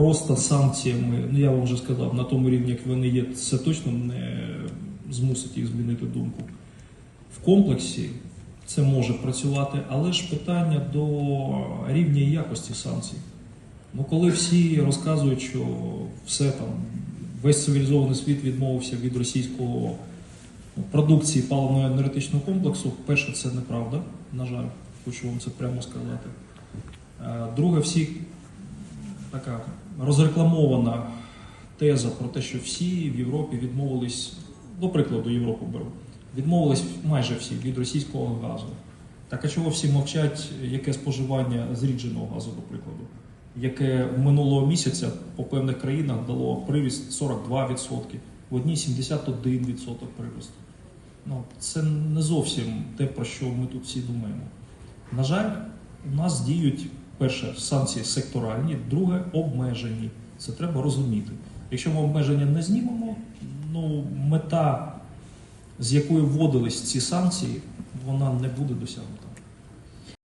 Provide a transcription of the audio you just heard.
просто санкціями, ну я вам вже сказав, на тому рівні, як вони є, це точно не змусить їх змінити думку. В комплексі це може працювати, але ж питання до рівня і якості санкцій. Ну, коли всі розказують, що все там, весь цивілізований світ відмовився від російського продукції паливно-енергетичного комплексу, перше, це неправда, на жаль, хочу вам це прямо сказати. Е, Друге, всі така розрекламована теза про те, що всі в Європі відмовились, до прикладу, Європу беру, відмовились майже всі від російського газу. Так а чого всі мовчать, яке споживання зрідженого газу, до прикладу, яке минулого місяця по певних країнах дало приріст 42%, в одній 71% приросту. Ну, це не зовсім те, про що ми тут всі думаємо. На жаль, у нас діють перше санкції секторальні, друге обмежені. Це треба розуміти. Якщо ми обмеження не знімемо, ну мета, з якою вводились ці санкції, вона не буде досягнута.